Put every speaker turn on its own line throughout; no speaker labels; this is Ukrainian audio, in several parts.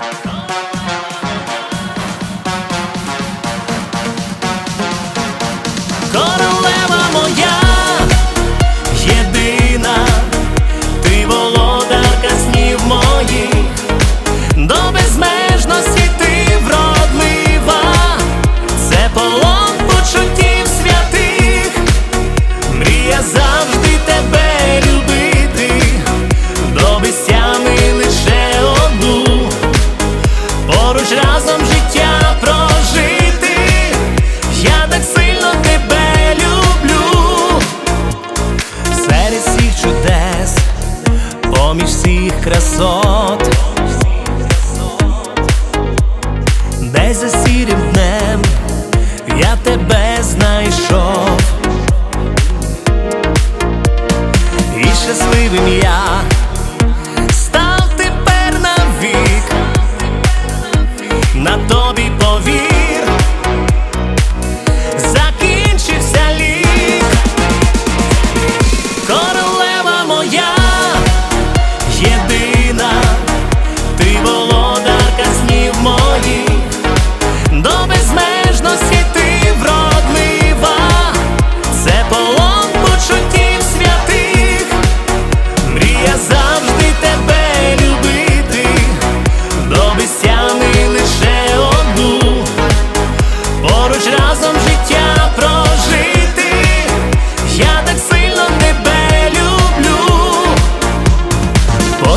Come lacração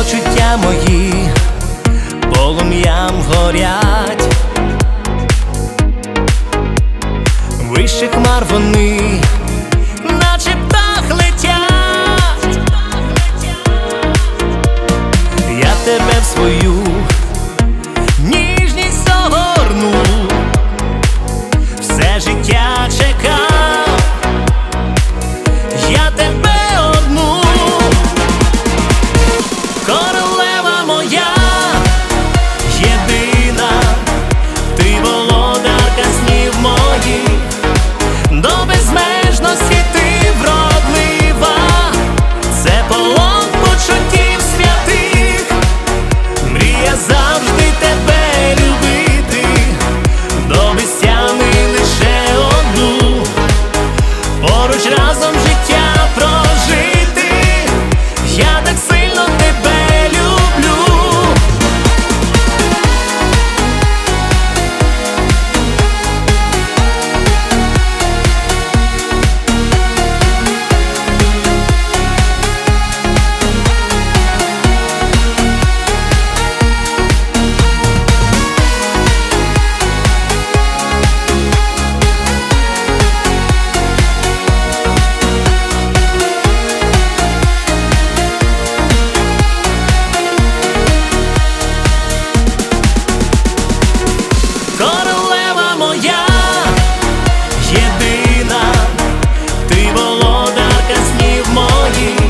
почуття мої полум'ям горять, вище хмар вони, наче птах летять, я тебе в свою ніжність загорну, все життя чекаю. you